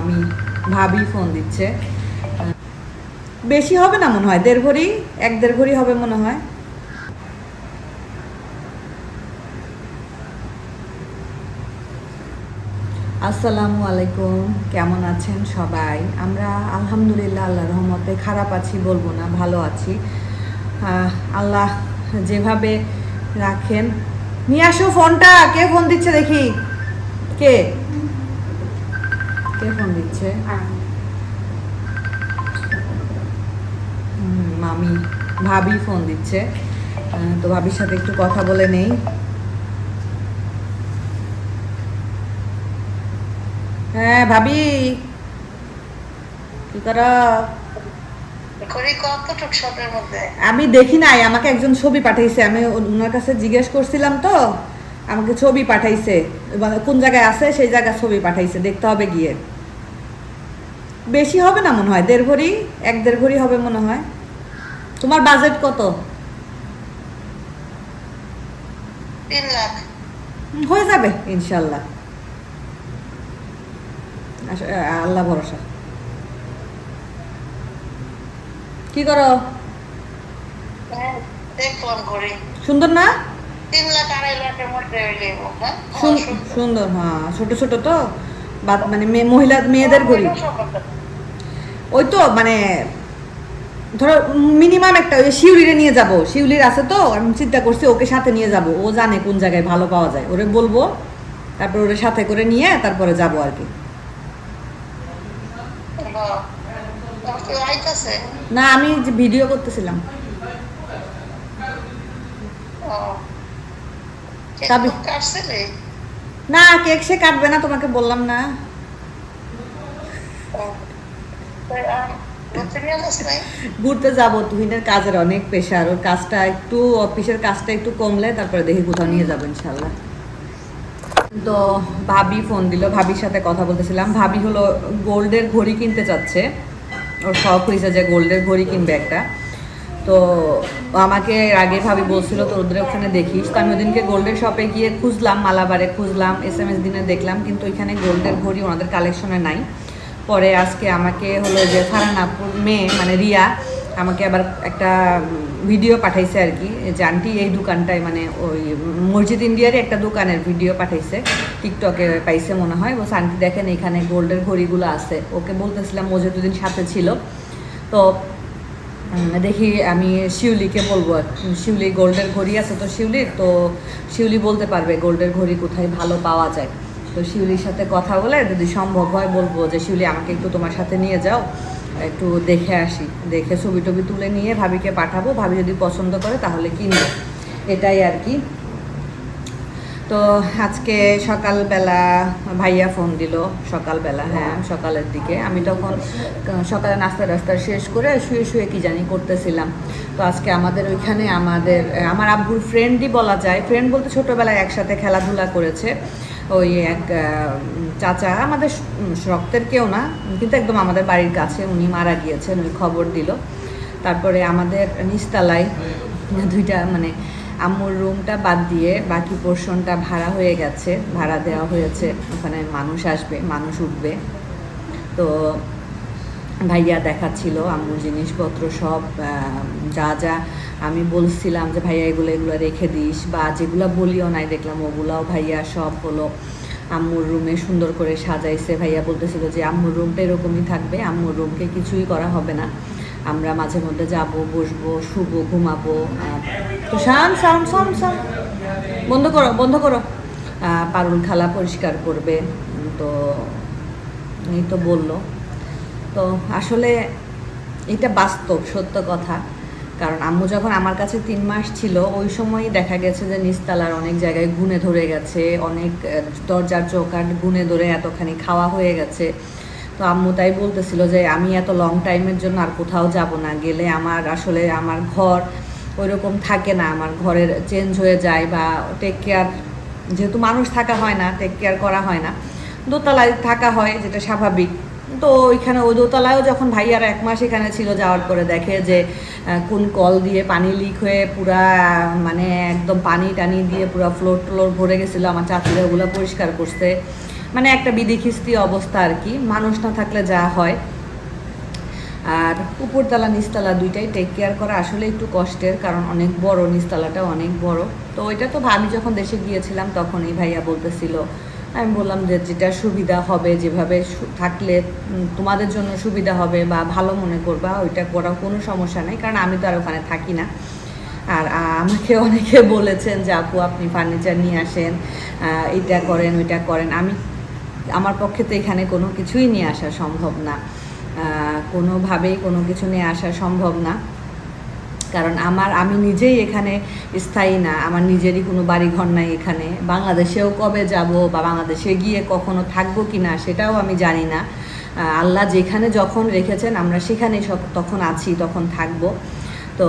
মামি ভাবি ফোন দিচ্ছে। বেশি হবে না মনে হয়, দেড় ভরি এক দেড় ভরি হবে মনে হয়। আসসালামু আলাইকুম, কেমন আছেন সবাই? আমরা আলহামদুলিল্লাহ আল্লাহ রহমতে খারাপ আছি, বলব না, ভালো আছি। আল্লাহ যেভাবে রাখেন। নিয়ে আসো ফোনটা, কে ফোন দিচ্ছে দেখি? কে? কে ফোন দিচ্ছে? মামি ভাবি ফোন দিচ্ছে। তো ভাবির সাথে একটু কথা বলে নেই। হ্যাঁ ভাবি। কি করো? আমি দেখি নাই আমাকে একজন ছবি পাঠিয়েছে আমি ওনার কাছে জিজ্ঞেস করছিলাম তো। আমাকে ছবি পাঠাইছে কোন জায়গায় আছে সেই জায়গায় ছবি পাঠাইছে দেখতে হবে গিয়ে। বেশি হবে না মনে হয় দেড় ভরি এক দেড় ভরি হবে মনে হয়। তোমার বাজেট কত? হয়ে যাবে ইনশাল্লাহ আল্লাহ ভরসা। কি করো? হ্যাঁ, করি সুন্দর না? তিন লাখ আড়াই লাখের মধ্যে হইলে হ্যাঁ সুন- সুন্দর হ্যাঁ ছোট ছোট তো মানে মেয়ে মহিলা মেয়েদের ঘড়ি। ওই তো মানে ধরো মিনিমাম একটা ওই শিউলিরে নিয়ে যাব। শিউলির আছে তো আমি চিন্তা করছি ওকে সাথে নিয়ে যাব। ও জানে কোন জায়গায় ভালো পাওয়া যায়। ওরে বলব তারপর ওরে সাথে করে নিয়ে তারপরে যাব আর কি। না আমি ভিডিও করতেছিলাম। না কেক সে কাটবে না তোমাকে বললাম না। ঘুরতে যাব তুহিনের কাজের অনেক পেশার ওর কাজটা একটু অফিসের কাজটা একটু কমলে তারপরে দেখি কোথাও নিয়ে যাব ইনশাল্লাহ তো ভাবি ফোন দিল ভাবির সাথে কথা বলতেছিলাম। ভাবি হলো গোল্ডের ঘড়ি কিনতে চাচ্ছে। ওর শখ হয়েছে যে গোল্ডের ঘড়ি কিনবে একটা। তো আমাকে আগে ভাবি বলছিল তো ওদের ওখানে দেখিস? তো আমি ওদিনকে গোল্ডের শপে গিয়ে খুঁজলাম, মালাবারে খুঁজলাম এস এম এস দিনে দেখলাম, কিন্তু ওইখানে গোল্ডের ঘড়ি ওনাদের কালেকশনে নাই। পরে আজকে আমাকে হলো যে ফারানাপুর মেয়ে মানে রিয়া, আমাকে আবার একটা ভিডিও পাঠাইছে আর কি, যে আন্টি, এই দোকানটায় মানে ওই মসজিদ ইন্ডিয়ারই একটা দোকানের ভিডিও পাঠাইছে টিকটকে পাইছে মনে হয়। বলছে, আন্টি, দেখেন এখানে গোল্ডের ঘড়িগুলো আছে। ওকে বলতেছিলাম, ও যে দুদিন সাথে ছিল। তো দেখি আমি শিউলিকে বলব। শিউলি গোল্ডের ঘড়ি আছে তো শিউলি তো শিউলি বলতে পারবে গোল্ডের ঘড়ি কোথায় ভালো পাওয়া যায়। তো শিউলির সাথে কথা বলে যদি সম্ভব হয় বলব যে, শিউলি, আমাকে একটু তোমার সাথে নিয়ে যাও, একটু দেখে আসি। দেখে ছবি টবি তুলে নিয়ে ভাবিকে পাঠাবো। ভাবি যদি পছন্দ করে তাহলে কিনবে। এটাই আর কি। তো আজকে সকালবেলা ভাইয়া ফোন দিল সকালবেলা হ্যাঁ সকালের দিকে। আমি তখন সকালে নাস্তা টাস্তা শেষ করে শুয়ে শুয়ে কি জানি করতেছিলাম। তো আজকে আমাদের ওইখানে আমাদের আমার আব্বুর ফ্রেন্ডই বলা যায় ফ্রেন্ড বলতে ছোটোবেলায় একসাথে খেলাধুলা করেছে। ওই এক চাচা আমাদের রক্তের কেউ না কিন্তু একদম আমাদের বাড়ির কাছে উনি মারা গিয়েছেন ওই খবর দিল। তারপরে আমাদের নিচতলায় দুইটা মানে আম্মুর রুমটা বাদ দিয়ে বাকি পোর্শনটা ভাড়া হয়ে গেছে, ভাড়া দেওয়া হয়েছে। ওখানে মানুষ আসবে, মানুষ উঠবে। তো ভাইয়া দেখাচ্ছিল আম্মুর জিনিসপত্র সব যা যা আমি বলছিলাম যে, ভাইয়া, এগুলো এগুলো রেখে দিস বা যেগুলো বলিও নাই, দেখলাম ওগুলাও ভাইয়া সব হলো। আম্মুর রুমে সুন্দর করে সাজাইছে। ভাইয়া বলতেছিল যে, আম্মুর রুমটা এরকমই থাকবে, আম্মুর রুমকে কিছুই করা হবে না। আমরা মাঝে মধ্যে যাব, বসবো, শুবো, ঘুমাবো তো শান সাউন্ড সাউন্ড সাউন্ড বন্ধ করো বন্ধ করো। পারুল খালা পরিষ্কার করবে তো এই তো বলল। তো আসলে এটা বাস্তব, সত্য কথা। কারণ আম্মু যখন আমার কাছে তিন মাস ছিল, ওই সময়ই দেখা গেছে যে নিস্তালার অনেক জায়গায় গুনে ধরে গেছে, অনেক দরজার চৌকাট গুনে ধরে এতখানি খাওয়া হয়ে গেছে। তো আম্মু তাই বলতেছিল যে, আমি এত লং টাইমের জন্য আর কোথাও যাব না। গেলে আমার আসলে আমার ঘর ওইরকম থাকে না। আমার ঘরের চেঞ্জ হয়ে যায় বা টেক কেয়ার যেহেতু মানুষ থাকা হয় না টেক কেয়ার করা হয় না। দোতলায় থাকা হয়, যেটা স্বাভাবিক। তো ওইখানে ওই দোতলায়ও যখন ভাইয়ার এক মাস এখানে ছিল, যাওয়ার পরে দেখে যে কোন কল দিয়ে পানি লিক হয়ে পুরা মানে একদম পানি টানি দিয়ে পুরা ফ্লোর টোলোর ভরে গেছিল। আমার চাচিরা ওগুলো পরিষ্কার করছে। মানে একটা বিধিখিস্তি অবস্থা আর কি। মানুষ না থাকলে যা হয়। আর উপরতলা নিচতলা দুইটাই টেক কেয়ার করা আসলে একটু কষ্টের, কারণ অনেক বড় নিচতলাটা অনেক বড়। তো ওইটা তো আমি যখন দেশে গিয়েছিলাম তখনই ভাইয়া বলতেছিল, আমি বললাম যে যেটা সুবিধা হবে, যেভাবে থাকলে তোমাদের জন্য সুবিধা হবে বা ভালো মনে করবা, ওইটা করা কোনো সমস্যা নেই, কারণ আমি তো আর ওখানে থাকি না। আর আমাকে অনেকে বলেছেন যে, আপু, আপনি ফার্নিচার নিয়ে আসেন এটা করেন, ওইটা করেন। আমি আমার পক্ষে তো এখানে কোনো কিছুই নিয়ে আসা সম্ভব না। কোনোভাবেই কোনো কিছু নিয়ে আসা সম্ভব না। কারণ আমার, আমি নিজেই এখানে স্থায়ী না, আমার নিজেরই কোনো বাড়ি ঘর নাই এখানে। বাংলাদেশেও কবে যাব বা বাংলাদেশে গিয়ে কখনো থাকব কি না সেটাও আমি জানি না। আল্লাহ যেখানে যখন রেখেছেন, আমরা সেখানেই সব, তখন আছি, তখন থাকব। তো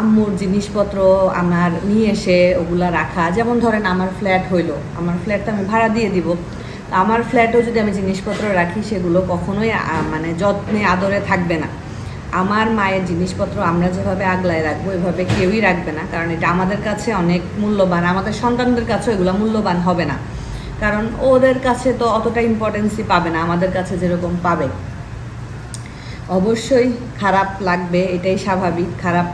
আম্মুর জিনিসপত্র আমার নিয়ে এসে ওগুলা রাখা, যেমন ধরেন আমার ফ্ল্যাট হইল, আমার ফ্ল্যাটটা আমি ভাড়া দিয়ে দিব। আমার ফ্ল্যাটেও যদি আমি জিনিসপত্র রাখি, সেগুলো কখনোই মানে যত্নে, আদরে থাকবে না। আমার মায়ের জিনিসপত্র আমরা যেভাবে আগলায় রাখব, এভাবে কেউই রাখবে না। কারণ এটা আমাদের কাছে অনেক মূল্যবান। আমাদের সন্তানদের কাছেও এগুলো মূল্যবান হবে না। কারণ ওদের কাছে তো অতটা ইম্পর্টেন্সই পাবে না, আমাদের কাছে যেরকম পাবে। অবশ্যই খারাপ লাগবে, এটাই স্বাভাবিক। খারাপ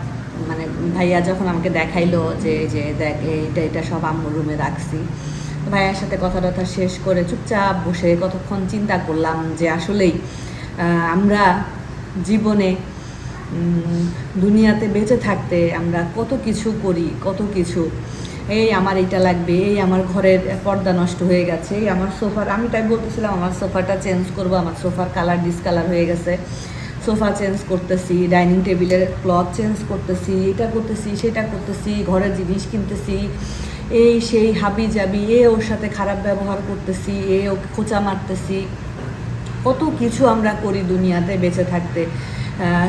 মানে ভাইয়া যখন আমাকে দেখাইলো যে যে দেখ, এইটা, এটা সব আম্মুর রুমে রাখছি। ভাইয়ার সাথে কথা টথা শেষ করে চুপচাপ বসে কতক্ষণ চিন্তা করলাম যে আসলেই আমরা জীবনে দুনিয়াতে বেঁচে থাকতে আমরা কত কিছু করি, কত কিছু। এই আমার এইটা লাগবে, এই আমার ঘরের পর্দা নষ্ট হয়ে গেছে, এই আমার সোফার, আমি তাই বলতেছিলাম আমার সোফাটা চেঞ্জ করব, আমার সোফার কালার ডিসকালার হয়ে গেছে। সোফা চেঞ্জ করতেছি, ডাইনিং টেবিলের ক্লথ চেঞ্জ করতেছি, এটা করতেছি, সেটা করতেছি, ঘরের জিনিস কিনতেছি এই সেই হাবি জাবি, এ ওর সাথে খারাপ ব্যবহার করতেছি, এ ওকে খোঁচা মারতেছি। কত কিছু আমরা করি দুনিয়াতে বেঁচে থাকতে।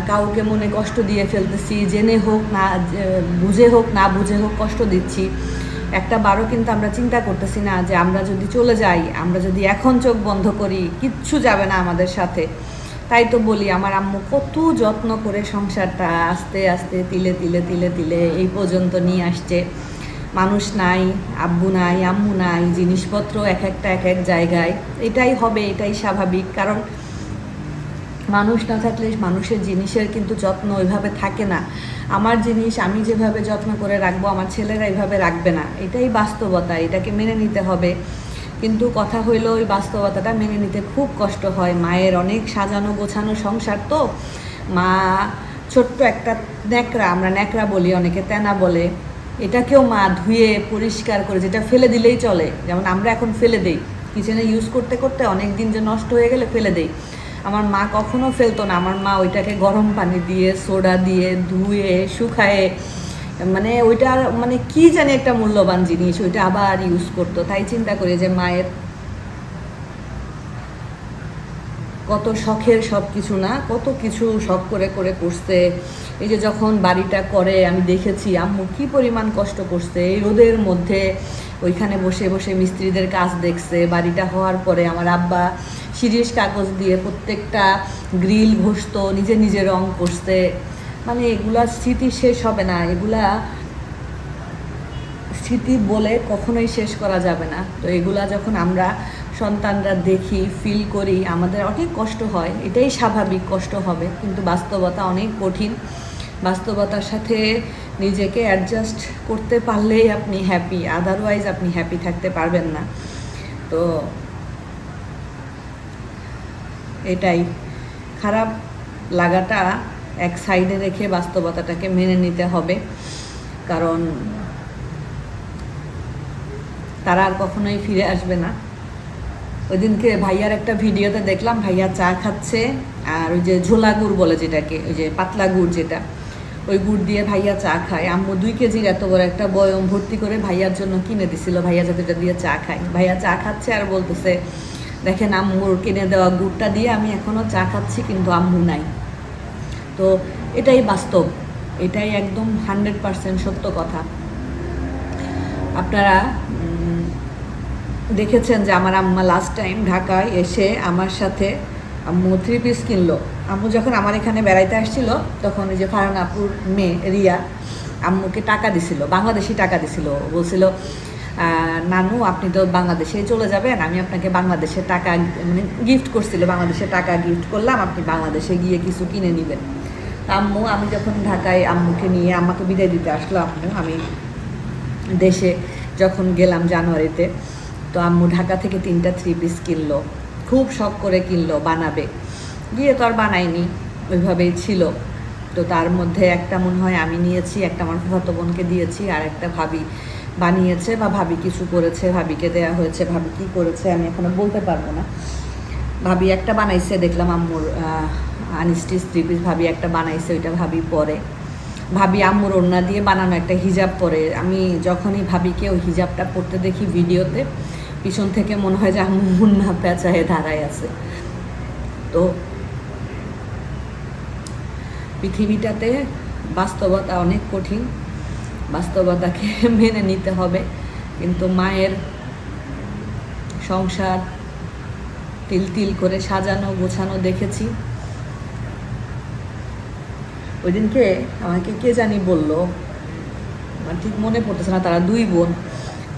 কাউকে মনে কষ্ট দিয়ে ফেলতেছি, জেনে হোক না বুঝে হোক না বুঝে হোক কষ্ট দিচ্ছি। একটা বারও কিন্তু আমরা চিন্তা করতেছি না যে আমরা যদি চলে যাই, আমরা যদি এখন চোখ বন্ধ করি, কিচ্ছু যাবে না আমাদের সাথে। তাই তো বলি, আমার আম্মু কত যত্ন করে সংসারটা আস্তে আস্তে, তিলে তিলে তিলে তিলে এই পর্যন্ত নিয়ে আসছে। মানুষ নাই, আব্বু নাই, আম্মু নাই, জিনিসপত্র এক একটা এক এক জায়গায়। এটাই হবে, এটাই স্বাভাবিক। কারণ মানুষ না থাকলে মানুষের জিনিসের কিন্তু যত্ন ওইভাবে থাকে না। আমার জিনিস আমি যেভাবে যত্ন করে রাখব, আমার ছেলেরা এইভাবে রাখবে না। এটাই বাস্তবতা, এটাকে মেনে নিতে হবে। কিন্তু কথা হইল ওই বাস্তবতাটা মেনে নিতে খুব কষ্ট হয়। মায়ের অনেক সাজানো গোছানো সংসার তো। মা ছোট্ট একটা ন্যাকড়া, আমরা ন্যাকড়া বলি অনেকে, তেনা বলে। এটাকেও মা ধুয়ে পরিষ্কার করে, যেটা ফেলে দিলেই চলে। যেমন আমরা এখন ফেলে দেই। কিচেনে ইউজ করতে করতে অনেক দিন যে নষ্ট হয়ে গেলে ফেলে দেই। আমার মা কখনো ফেলতো না। আমার মা ওইটাকে গরম পানি দিয়ে, সোডা দিয়ে ধুয়ে, শুকায়ে মানে ওইটার মানে কি জানি একটা মূল্যবান জিনিস, ওইটা আবার ইউজ করতো। তাই চিন্তা করি যে মায়ের কত শখের সব কিছু না, কত কিছু শখ করে করে করছে। এই যে যখন বাড়িটা করে, আমি দেখেছি, আম্মু কি পরিমাণ কষ্ট করছে। এই রোদের মধ্যে ওইখানে বসে বসে মিস্ত্রিদের কাজ দেখছে। বাড়িটা হওয়ার পরে আমার আব্বা সিরিজ কাগজ দিয়ে প্রত্যেকটা গ্রিল ঘষতো, নিজে নিজে রং করছে। মানে এগুলা স্মৃতি শেষ হবে না। এগুলা স্মৃতি বলে কখনোই শেষ করা যাবে না। তো এগুলা যখন আমরা সন্তানরা দেখি ফিল করি, আমাদের অনেক কষ্ট হয়, এটাই স্বাভাবিক, কষ্ট হবে, কিন্তু বাস্তবতা অনেক কঠিন। বাস্তবতার সাথে নিজেকে অ্যাডজাস্ট করতে পারলেই আপনি হ্যাপি আদারওয়াইজ আপনি হ্যাপি থাকতে পারবেন না। তো এটাই। খারাপ লাগাটা এক সাইডে রেখে বাস্তবতাটাকে মেনে নিতে হবে, কারণ তারা আর কখনোই ফিরে আসবে না। ওই দিনকে ভাইয়ার একটা ভিডিওতে দেখলাম, ভাইয়া চা খাচ্ছে আর ওই যে ঝোলা গুড় বলে যেটাকে, ওই যে পাতলা গুড় যেটা, ওই গুড় দিয়ে ভাইয়া চা খায়। আম্মু দুই কেজির এত বড় একটা বয়ম ভর্তি করে ভাইয়ার জন্য কিনে দিছিল, ভাইয়া যাতে দিয়ে চা খায়। ভাইয়া চা খাচ্ছে আর বলতেছে, দেখেন আম্মুর কিনে দেওয়া গুড়টা দিয়ে আমি এখনও চা খাচ্ছি, কিন্তু আম্মু নাই। তো এটাই বাস্তব, এটাই একদম হান্ড্রেড পার্সেন্ট সত্য কথা। আপনারা দেখেছেন যে আমার আম্মা লাস্ট টাইম ঢাকায় এসে আমার সাথে আম্মু থ্রি পিস কিনলো। আম্মু যখন আমার এখানে বেড়াইতে আসছিল, তখন ওই যে ফারহান আপুর মেয়ে রিয়া আম্মুকে টাকা দিছিল, বাংলাদেশি টাকা দিছিল। বলছিল নানু, আপনি তো বাংলাদেশে চলে যাবেন, আমি আপনাকে বাংলাদেশে টাকা মানে গিফট করছিল, বাংলাদেশে টাকা গিফট করলাম, আপনি বাংলাদেশে গিয়ে কিছু কিনে নেবেন। আম্মু, আমি যখন ঢাকায় আম্মুকে নিয়ে আম্মাকে বিদায় দিতে আসলো আম্মু আমি দেশে যখন গেলাম জানুয়ারিতে তো আম্মু ঢাকা থেকে তিনটা থ্রি পিস কিনলো। খুব শখ করে কিনলো, বানাবে। গিয়ে তো আর বানায়নি, ওইভাবেই ছিল। তো তার মধ্যে একটা মনে হয় আমি নিয়েছি, একটা আমার ফুফাতো বোনকে দিয়েছি, আর একটা ভাবি বানিয়েছে বা ভাবি কিছু করেছে, ভাবিকে দেয়া হয়েছে, ভাবি কি করেছে আমি এখনও বলতে পারব না। ভাবি একটা বানাইছে, দেখলাম আম্মুর আনিস্টিস থ্রি পিস ভাবি একটা বানাইছে, ওইটা ভাবি পরে। ভাবি আম্মুর ওড়না দিয়ে বানানো একটা হিজাব পরে। আমি যখনই ভাবিকে ওই হিজাবটা পরতে দেখি ভিডিওতে পিছন থেকে মনে হয় যে আম্মু মুন্না পেঁচায় দাঁড়ায় আছে। তো পৃথিবীটাতে বাস্তবতা অনেক কঠিন, বাস্তবতাকে মেনে নিতে হবে। কিন্তু মায়ের সংসার তিল তিল করে সাজানো, গোছানো দেখেছি। ওই দিনকে আমাকে কে জানি বলল, আমার ঠিক মনে পড়তেছে না, তারা দুই বোন।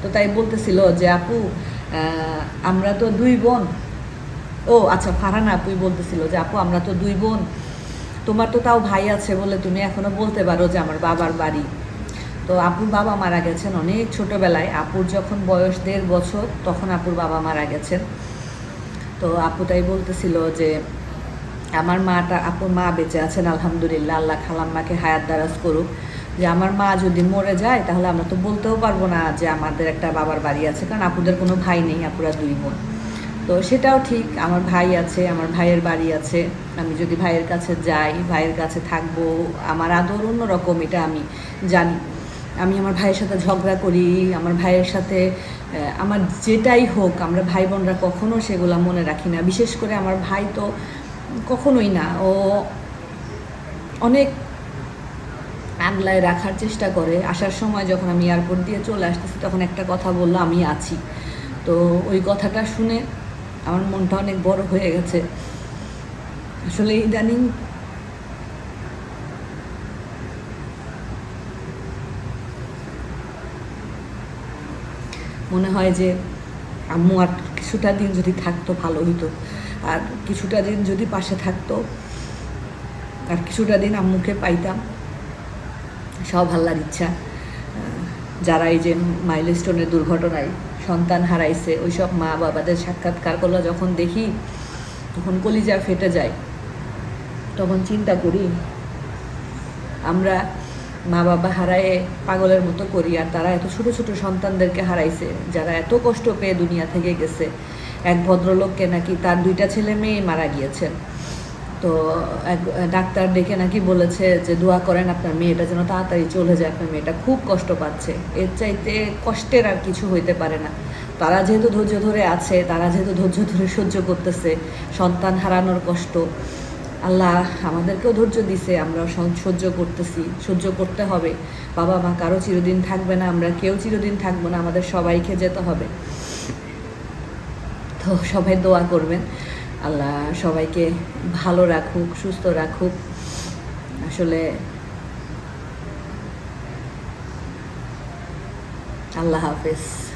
তো তাই বলতেছিল যে, আপু আমরা তো দুই বোন। ও আচ্ছা ফারহানা আপুই বলতেছিল যে, আপু, আমরা তো দুই বোন। তোমার তো তাও ভাই আছে বলে তুমি এখনও বলতে পারো যে, আমার বাবার বাড়ি। তো আপুর বাবা মারা গেছেন অনেক ছোটবেলায়। আপুর যখন বয়স দেড় বছর, তখন আপুর বাবা মারা গেছেন। তো আপু তাই বলতেছিল যে, আমার মাটা, আপুর মা বেঁচে আছেন, আলহামদুলিল্লাহ, আল্লাহ খালাম্মাকে হায়াত দারাজ করুক। যে আমার মা যদি মরে যায়, তাহলে আমরা তো বলতেও পারব না যে আমাদের একটা বাবার বাড়ি আছে, কারণ আপুদের কোনো ভাই নেই, আপুরা দুই বোন। তো সেটাও ঠিক, আমার ভাই আছে, আমার ভাইয়ের বাড়ি আছে, আমি যদি ভাইয়ের কাছে যাই, ভাইয়ের কাছে থাকব, আমার আদর অন্যরকম, এটা আমি জানি। আমি আমার ভাইয়ের সাথে ঝগড়া করি, আমার ভাইয়ের সাথে আমার যেটাই হোক, আমরা ভাই বোনরা কখনো সেগুলো মনে রাখি না। বিশেষ করে আমার ভাই তো কখনোই না, ও অনেক আগলায় রাখার চেষ্টা করে। আসার সময় যখন আমি এয়ারপোর্ট দিয়ে চলে আসতেছি, তখন একটা কথা বলল, আমি আছি। তো ওই কথাটা শুনে আমার মনটা অনেক বড় হয়ে গেছে। আসলে ইদানিং মনে হয় যে আম্মু আর কিছুটা দিন যদি থাকতো, ভালো হতো আর কিছুটা দিন যদি পাশে থাকতো, আর কিছুটা দিন আম্মুকে পাইতাম। সব আল্লাহর ইচ্ছা। যারা এই যে মাইলস্টোনের দুর্ঘটনায় সন্তান হারাইছে ওই সব মা বাবাদের সাক্ষাৎকারগুলো যখন দেখি, তখন কলিজা ফেটে যায়। তখন চিন্তা করি, আমরা মা বাবা হারায়ে পাগলের মতো করি, আর তারা এত ছোট ছোট সন্তানদেরকে হারাইছে, যারা এত কষ্ট পেয়ে দুনিয়া থেকে গেছে। এক ভদ্রলোককে নাকি তার দুইটা ছেলে মেয়ে মারা গিয়েছেন। তো এক, ডাক্তার ডেকে নাকি বলেছে যে, দোয়া করেন আপনার মেয়েটা যেন তাড়াতাড়ি চলে যায়, আপনার মেয়েটা খুব কষ্ট পাচ্ছে। এর চাইতে কষ্টের আর কিছু হইতে পারে না। তারা যেহেতু ধৈর্য ধরে আছে, তারা যেহেতু ধৈর্য ধরে সহ্য করতেছে, সন্তান হারানোর কষ্ট। আল্লাহ আমাদেরকেও ধৈর্য দিছে আমরা সহ্য করতেছি, সহ্য করতে হবে। বাবা মা কারও চিরদিন থাকবে না, আমরা কেউ চিরদিন থাকব না, আমাদের সবাইকে যেতে হবে। তো সবাই দোয়া করবেন। আল্লাহ সবাইকে ভালো রাখুক সুস্থ রাখুক। আসলে আল্লাহ হাফেজ।